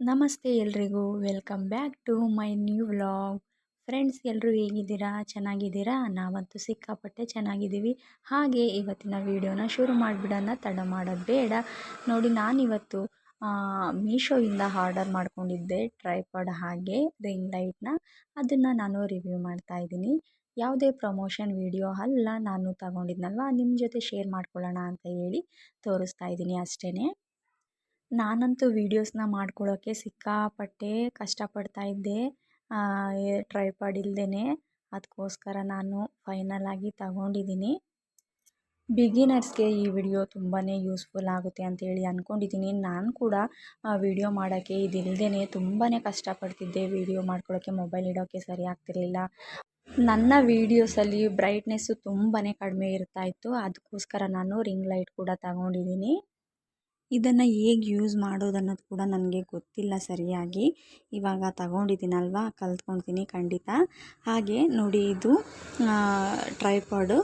ನಮಸ್ತೆ ಎಲ್ರಿಗೂ. Welcome back to my new vlog. Friends ಎಲ್ಲರೂ ಹೇಗಿದ್ದೀರಾ? ಚೆನ್ನಾಗಿದ್ದೀರಾ? ನಾವಂತೂ ಸಿಕ್ಕಾಪಟ್ಟೆ ಚೆನ್ನಾಗಿದ್ದೀವಿ. ಹಾಗೆ ಇವತ್ತಿನ ವಿಡಿಯೋನ ಶುರು ಮಾಡಿಬಿಡೋಣ. ತಡ ಮಾಡೋದು ಬೇಡ. ನೋಡಿ, ನಾನಿವತ್ತು ಮೀಶೋಯಿಂದ ಆರ್ಡರ್ ಮಾಡ್ಕೊಂಡಿದ್ದೆ ಟ್ರೈಪಾಡ್ ಹಾಗೆ, ರಿಂಗ್ ಲೈಟ್ನ. ಅದನ್ನು ನಾನು ರಿವ್ಯೂ ಮಾಡ್ತಾ ಇದ್ದೀನಿ. ಯಾವುದೇ ಪ್ರಮೋಷನ್ ವಿಡಿಯೋ ಅಲ್ಲ, ನಾನು ತಗೊಂಡಿದ್ನಲ್ವ? ನಿಮ್ಮ ಜೊತೆ ಶೇರ್ ಮಾಡ್ಕೊಳ್ಳೋಣ ಅಂತ ಹೇಳಿ ತೋರಿಸ್ತಾ ಇದ್ದೀನಿ ಅಷ್ಟೇ ನಾನಂತೂ ವೀಡಿಯೋಸ್ನ ಮಾಡ್ಕೊಳ್ಳೋಕ್ಕೆ ಸಿಕ್ಕಾಪಟ್ಟೆ ಕಷ್ಟಪಡ್ತಾ ಇದ್ದೆ. ಟ್ರೈಪಾಡ್ ಇಲ್ಲದೇ ಅದಕ್ಕೋಸ್ಕರ ನಾನು ಫೈನಲ್ ಆಗಿ ತಗೊಂಡಿದ್ದೀನಿ. ಬಿಗಿನರ್ಸ್ಗೆ ಈ ವಿಡಿಯೋ ತುಂಬಾ ಯೂಸ್ಫುಲ್ ಆಗುತ್ತೆ ಅಂತೇಳಿ ಅಂದ್ಕೊಂಡಿದ್ದೀನಿ ನಾನು ಕೂಡ ವಿಡಿಯೋ ಮಾಡೋಕ್ಕೆ ಇದಿಲ್ಲದೇ ತುಂಬಾ ಕಷ್ಟಪಡ್ತಿದ್ದೆ. ವಿಡಿಯೋ ಮಾಡ್ಕೊಳ್ಳೋಕ್ಕೆ ಮೊಬೈಲ್ ಇಡೋಕ್ಕೆ ಸರಿ ಆಗ್ತಿರ್ಲಿಲ್ಲ. ನನ್ನ ವೀಡಿಯೋಸಲ್ಲಿ ಬ್ರೈಟ್ನೆಸ್ಸು ತುಂಬಾ ಕಡಿಮೆ ಇರ್ತಾಯಿತ್ತು ಅದಕ್ಕೋಸ್ಕರ ನಾನು ರಿಂಗ್ ಲೈಟ್ ಕೂಡ ತಗೊಂಡಿದ್ದೀನಿ. ಇದನ್ನು ಹೇಗೆ ಯೂಸ್ ಮಾಡೋದು ಅನ್ನೋದು ಕೂಡ ನನಗೆ ಗೊತ್ತಿಲ್ಲ ಸರಿಯಾಗಿ. ಇವಾಗ ತಗೊಂಡಿದ್ದೀನಲ್ವಾ ಕಲ್ತ್ಕೊಳ್ತೀನಿ ಖಂಡಿತ. ಹಾಗೆ ನೋಡಿ ಇದು ಟ್ರೈಪಾಡು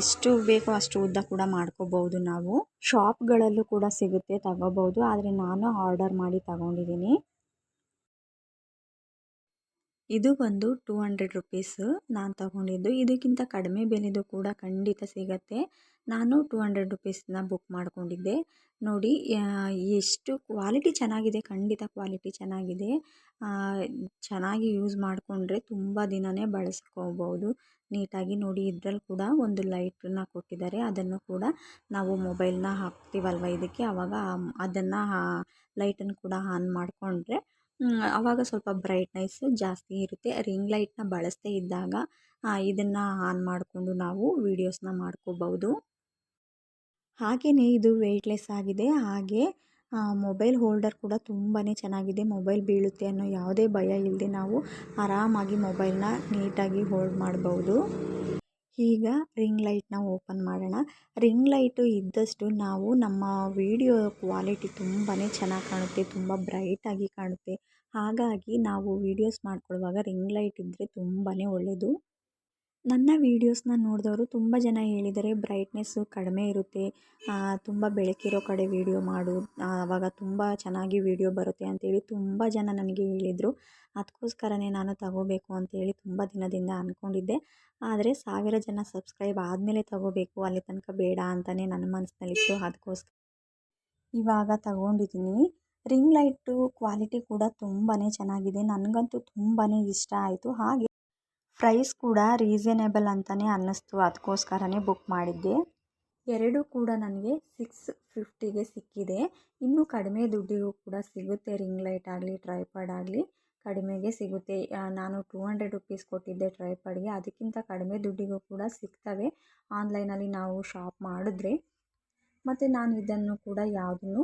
ಎಷ್ಟು ಬೇಕೋ ಅಷ್ಟು ಉದ್ದ ಕೂಡ ಮಾಡ್ಕೋಬೋದು ನಾವು. ಶಾಪ್ಗಳಲ್ಲೂ ಕೂಡ ಸಿಗುತ್ತೆ ತಗೋಬೋದು ಆದರೆ ನಾನು ಆರ್ಡರ್ ಮಾಡಿ ತಗೊಂಡಿದ್ದೀನಿ. ಇದು ಬಂದು ಟೂ ಹಂಡ್ರೆಡ್ ರುಪೀಸ್ ನಾನು ತಗೊಂಡಿದ್ದು. ಇದಕ್ಕಿಂತ ಕಡಿಮೆ ಬೆಲೆದು ಕೂಡ ಖಂಡಿತ ಸಿಗತ್ತೆ. ನಾನು ಟೂ ಹಂಡ್ರೆಡ್ ರುಪೀಸ್ನ ಬುಕ್ ಮಾಡಿಕೊಂಡಿದ್ದೆ. ನೋಡಿ ಎಷ್ಟು ಕ್ವಾಲಿಟಿ ಚೆನ್ನಾಗಿದೆ. ಖಂಡಿತ ಕ್ವಾಲಿಟಿ ಚೆನ್ನಾಗಿದೆ. ಚೆನ್ನಾಗಿ ಯೂಸ್ ಮಾಡಿಕೊಂಡ್ರೆ ತುಂಬ ದಿನವೇ ಬಳಸ್ಕೋಬೋದು. ನೀಟಾಗಿ ನೋಡಿ, ಇದರಲ್ಲಿ ಕೂಡ ಒಂದು ಲೈಟನ್ನ ಕೊಟ್ಟಿದ್ದಾರೆ. ಅದನ್ನು ಕೂಡ ನಾವು ಮೊಬೈಲ್ನ ಹಾಕ್ತೀವಲ್ವ ಇದಕ್ಕೆ? ಆವಾಗ ಅದನ್ನು ಲೈಟನ್ನು ಕೂಡ ಆನ್ ಮಾಡಿಕೊಂಡ್ರೆ ಆವಾಗ ಸ್ವಲ್ಪ ಬ್ರೈಟ್ನೆಸ್ಸು ಜಾಸ್ತಿ ಇರುತ್ತೆ. ರಿಂಗ್ ಲೈಟ್ನ ಬಳಸದೇ ಇದ್ದಾಗ ಇದನ್ನು ಆನ್ ಮಾಡಿಕೊಂಡು ನಾವು ವೀಡಿಯೋಸ್ನ ಮಾಡ್ಕೋಬೌದು ಹಾಗೆಯೇ ಇದು ವೆಯ್ಟ್ಲೆಸ್ ಆಗಿದೆ. ಹಾಗೆ ಮೊಬೈಲ್ ಹೋಲ್ಡರ್ ಕೂಡ ತುಂಬಾ ಚೆನ್ನಾಗಿದೆ. ಮೊಬೈಲ್ ಬೀಳುತ್ತೆ ಅನ್ನೋ ಯಾವುದೇ ಭಯ ಇಲ್ಲದೆ ನಾವು ಆರಾಮಾಗಿ ಮೊಬೈಲ್ನ ನೀಟಾಗಿ ಹೋಲ್ಡ್ ಮಾಡ್ಬೋದು ಈಗ ರಿಂಗ್ ಲೈಟ್ನ ಓಪನ್ ಮಾಡೋಣ. ರಿಂಗ್ ಲೈಟು ಇದ್ದಷ್ಟು ನಾವು ನಮ್ಮ ವಿಡಿಯೋ ಕ್ವಾಲಿಟಿ ತುಂಬಾ ಚೆನ್ನಾಗಿ ಕಾಣುತ್ತೆ, ತುಂಬ ಬ್ರೈಟಾಗಿ ಕಾಣುತ್ತೆ. ಹಾಗಾಗಿ ನಾವು ವೀಡಿಯೋಸ್ ಮಾಡ್ಕೊಳ್ಳುವಾಗ ರಿಂಗ್ ಲೈಟ್ ಇದ್ದರೆ ತುಂಬಾ ಒಳ್ಳೆಯದು ನನ್ನ ವೀಡಿಯೋಸ್ನ ನೋಡಿದವರು ತುಂಬ ಜನ ಹೇಳಿದ್ದಾರೆ ಬ್ರೈಟ್ನೆಸ್ಸು ಕಡಿಮೆ ಇರುತ್ತೆ. ತುಂಬ ಬೆಳಕಿರೋ ಕಡೆ ವೀಡಿಯೋ ಮಾಡು. ಆವಾಗ ತುಂಬ ಚೆನ್ನಾಗಿ ವೀಡಿಯೋ ಬರುತ್ತೆ ಅಂತೇಳಿ ತುಂಬ ಜನ ನನಗೆ ಹೇಳಿದರು. ಅದಕ್ಕೋಸ್ಕರನೇ ನಾನು ತಗೋಬೇಕು ಅಂತೇಳಿ ತುಂಬ ದಿನದಿಂದ ಅಂದ್ಕೊಂಡಿದ್ದೆ ಆದರೆ ಸಾವಿರ ಜನ ಸಬ್ಸ್ಕ್ರೈಬ್ ಆದಮೇಲೆ ತಗೋಬೇಕು, ಅಲ್ಲಿ ತನಕ ಬೇಡ ಅಂತಲೇ ನನ್ನ ಮನಸ್ಸಿನಲ್ಲಿತ್ತು ಅದಕ್ಕೋಸ್ಕರ ಇವಾಗ ತಗೊಂಡಿದ್ದೀನಿ. ರಿಂಗ್ ಲೈಟು ಕ್ವಾಲಿಟಿ ಕೂಡ ತುಂಬಾ ಚೆನ್ನಾಗಿದೆ. ನನಗಂತೂ ತುಂಬಾ ಇಷ್ಟ ಆಯಿತು. ಹಾಗೆ ಪ್ರೈಸ್ ಕೂಡ ರೀಸನೇಬಲ್ ಅಂತಲೇ ಅನ್ನಿಸ್ತು. ಅದಕ್ಕೋಸ್ಕರನೇ ಬುಕ್ ಮಾಡಿದ್ದೆ. ಎರಡೂ ಕೂಡ ನನಗೆ ಸಿಕ್ಸ್ ಫಿಫ್ಟಿಗೆ ಸಿಕ್ಕಿದೆ. ಇನ್ನೂ ಕಡಿಮೆ ದುಡ್ಡಿಗೂ ಕೂಡ ಸಿಗುತ್ತೆ. ರಿಂಗ್ ಲೈಟ್ ಆಗಲಿ, ಟ್ರೈಪಾಡ್ ಆಗಲಿ ಕಡಿಮೆಗೆ ಸಿಗುತ್ತೆ. ನಾನು ಟೂ ಹಂಡ್ರೆಡ್ ರುಪೀಸ್ ಕೊಟ್ಟಿದ್ದೆ ಟ್ರೈಪಾಡ್ಗೆ. ಅದಕ್ಕಿಂತ ಕಡಿಮೆ ದುಡ್ಡಿಗೂ ಕೂಡ ಸಿಗ್ತವೆ. ಆನ್ಲೈನಲ್ಲಿ ನಾವು ಶಾಪ್ ಮಾಡಿದ್ರೆ. ಮತ್ತು ನಾನು ಇದನ್ನು ಕೂಡ ಯಾವುದನ್ನು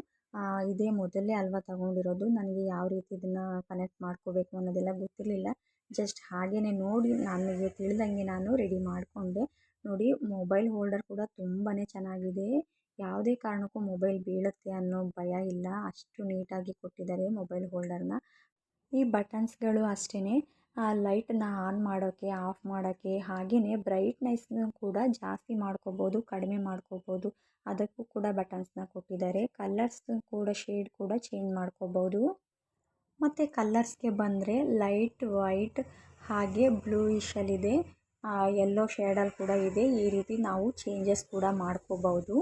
ಇದೇ ಮೊದಲೇ ಅಲ್ವಾ ತಗೊಂಡಿರೋದು, ನನಗೆ ಯಾವ ರೀತಿ ಇದನ್ನು ಕನೆಕ್ಟ್ ಮಾಡ್ಕೋಬೇಕು ಅನ್ನೋದೆಲ್ಲ ಗೊತ್ತಿರಲಿಲ್ಲ. ಜಸ್ಟ್ ಹಾಗೆಯೇ ನೋಡಿ ನನಗೆ ತಿಳಿದಂಗೆ ನಾನು ರೆಡಿ ಮಾಡಿಕೊಂಡೆ. ನೋಡಿ ಮೊಬೈಲ್ ಹೋಲ್ಡರ್ ಕೂಡ ತುಂಬಾ ಚೆನ್ನಾಗಿದೆ. ಯಾವುದೇ ಕಾರಣಕ್ಕೂ ಮೊಬೈಲ್ ಬೀಳುತ್ತೆ ಅನ್ನೋ ಭಯ ಇಲ್ಲ. ಅಷ್ಟು ನೀಟಾಗಿ ಕೊಟ್ಟಿದ್ದಾರೆ ಮೊಬೈಲ್ ಹೋಲ್ಡರ್ನ ಈ ಬಟನ್ಸ್ಗಳು ಅಷ್ಟೇ ಲೈಟನ್ನ ಆನ್ ಮಾಡೋಕ್ಕೆ ಆಫ್ ಮಾಡೋಕ್ಕೆ ಹಾಗೆಯೇ ಬ್ರೈಟ್ನೆಸ್ನ ಕೂಡ ಜಾಸ್ತಿ ಮಾಡ್ಕೋಬೋದು, ಕಡಿಮೆ ಮಾಡ್ಕೋಬೋದು. ಅದಕ್ಕೂ ಕೂಡ ಬಟನ್ಸ್ನ ಕೊಟ್ಟಿದ್ದಾರೆ. ಕಲರ್ಸ್ ಕೂಡ ಶೇಡ್ ಕೂಡ ಚೇಂಜ್ ಮಾಡ್ಕೋಬೋದು. ಮತ್ತು ಕಲ್ಲರ್ಸ್ಗೆ ಬಂದರೆ ಲೈಟ್ ವೈಟ್ ಹಾಗೆ ಬ್ಲೂಯಿಶಲ್ಲಿದೆ ಯೆಲ್ಲೋ ಶೇಡಲ್ಲಿ ಕೂಡ ಇದೆ. ಈ ರೀತಿ ನಾವು ಚೇಂಜಸ್ ಕೂಡ ಮಾಡ್ಕೋಬಹುದು.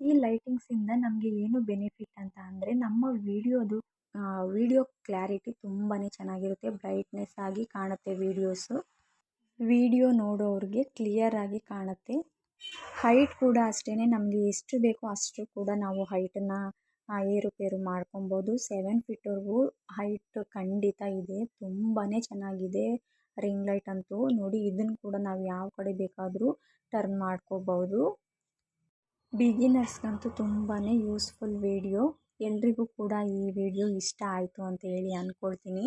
ಈ ಲೈಟಿಂಗ್ಸಿಂದ ನಮಗೆ ಏನು ಬೆನಿಫಿಟ್ ಅಂತ ಅಂದರೆ ನಮ್ಮ ವಿಡಿಯೋದು ವಿಡಿಯೋ ಕ್ಲಾರಿಟಿ ತುಂಬಾ ಚೆನ್ನಾಗಿರುತ್ತೆ. ಬ್ರೈಟ್ನೆಸ್ ಆಗಿ ಕಾಣುತ್ತೆ ವೀಡಿಯೋಸು ವಿಡಿಯೋ ನೋಡೋರಿಗೆ ಕ್ಲಿಯರಾಗಿ ಕಾಣುತ್ತೆ. ಹೈಟ್ ಕೂಡ ಅಷ್ಟೇ ನಮಗೆ ಎಷ್ಟು ಬೇಕೋ ಅಷ್ಟು ಕೂಡ ನಾವು ಹೈಟನ್ನು ಏರುಪೇರು ಮಾಡ್ಕೊಬೋದು. ಸೆವೆನ್ ಫೀಟ್ವರೆಗೂ ಹೈಟ್ ಖಂಡಿತ ಇದೆ. ತುಂಬಾ ಚೆನ್ನಾಗಿದೆ ರಿಂಗ್ ಲೈಟ್ ಅಂತೂ. ನೋಡಿ ಇದನ್ನು ಕೂಡ ನಾವು ಯಾವ ಕಡೆ ಬೇಕಾದರೂ ಟರ್ನ್ ಮಾಡ್ಕೋಬೋದು. ಬಿಗಿನರ್ಸ್ಗಂತೂ ತುಂಬಾ ಯೂಸ್ಫುಲ್ ವಿಡಿಯೋ ಎಲ್ರಿಗೂ ಕೂಡ ಈ ವಿಡಿಯೋ ಇಷ್ಟ ಆಯಿತು ಅಂತ ಹೇಳಿ ಅಂದ್ಕೊಳ್ತೀನಿ